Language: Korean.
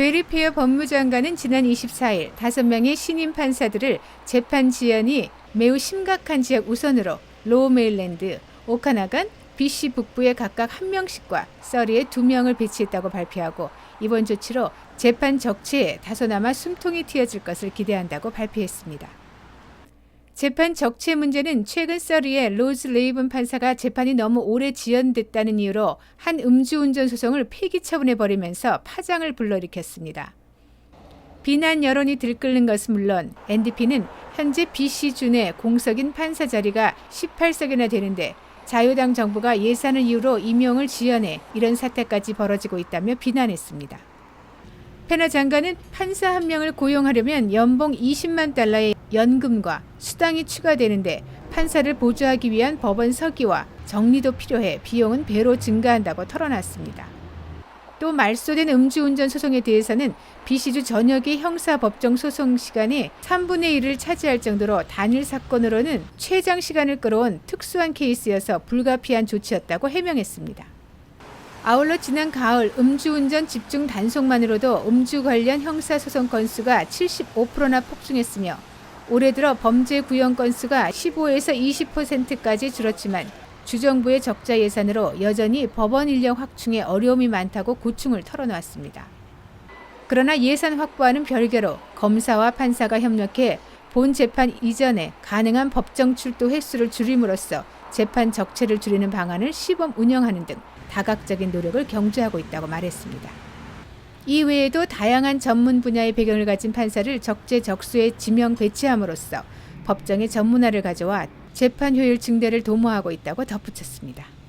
베리페어 법무장관은 지난 24일 다섯 명의 신임 판사들을 재판 지연이 매우 심각한 지역 우선으로 로우메일랜드, 오카나간, BC 북부에 각각 한 명씩과 서리에 두 명을 배치했다고 발표하고 이번 조치로 재판 적체에 다소나마 숨통이 트여질 것을 기대한다고 발표했습니다. 재판 적체 문제는 최근 서리의 로즈 레이븐 판사가 재판이 너무 오래 지연됐다는 이유로 한 음주운전 소송을 폐기 처분해버리면서 파장을 불러일으켰습니다. 비난 여론이 들끓는 것은 물론 NDP는 현재 BC준의 공석인 판사 자리가 18석이나 되는데 자유당 정부가 예산을 이유로 임용을 지연해 이런 사태까지 벌어지고 있다며 비난했습니다. 페나 장관은 판사 한 명을 고용하려면 연봉 20만 달러의 연금과 수당이 추가되는데 판사를 보조하기 위한 법원 서기와 정리도 필요해 비용은 배로 증가한다고 털어놨습니다. 또 말소된 음주운전 소송에 대해서는 BC주 전역의 형사법정 소송 시간의 3분의 1을 차지할 정도로 단일 사건으로는 최장 시간을 끌어온 특수한 케이스여서 불가피한 조치였다고 해명했습니다. 아울러 지난 가을 음주운전 집중 단속만으로도 음주 관련 형사소송 건수가 75%나 폭증했으며 올해 들어 범죄 구형 건수가 15에서 20%까지 줄었지만 주정부의 적자 예산으로 여전히 법원 인력 확충에 어려움이 많다고 고충을 털어놓았습니다. 그러나 예산 확보와는 별개로 검사와 판사가 협력해 본 재판 이전에 가능한 법정 출도 횟수를 줄임으로써 재판 적체를 줄이는 방안을 시범 운영하는 등 다각적인 노력을 경주하고 있다고 말했습니다. 이외에도 다양한 전문 분야의 배경을 가진 판사를 적재적소에 지명 배치함으로써 법정의 전문화를 가져와 재판 효율 증대를 도모하고 있다고 덧붙였습니다.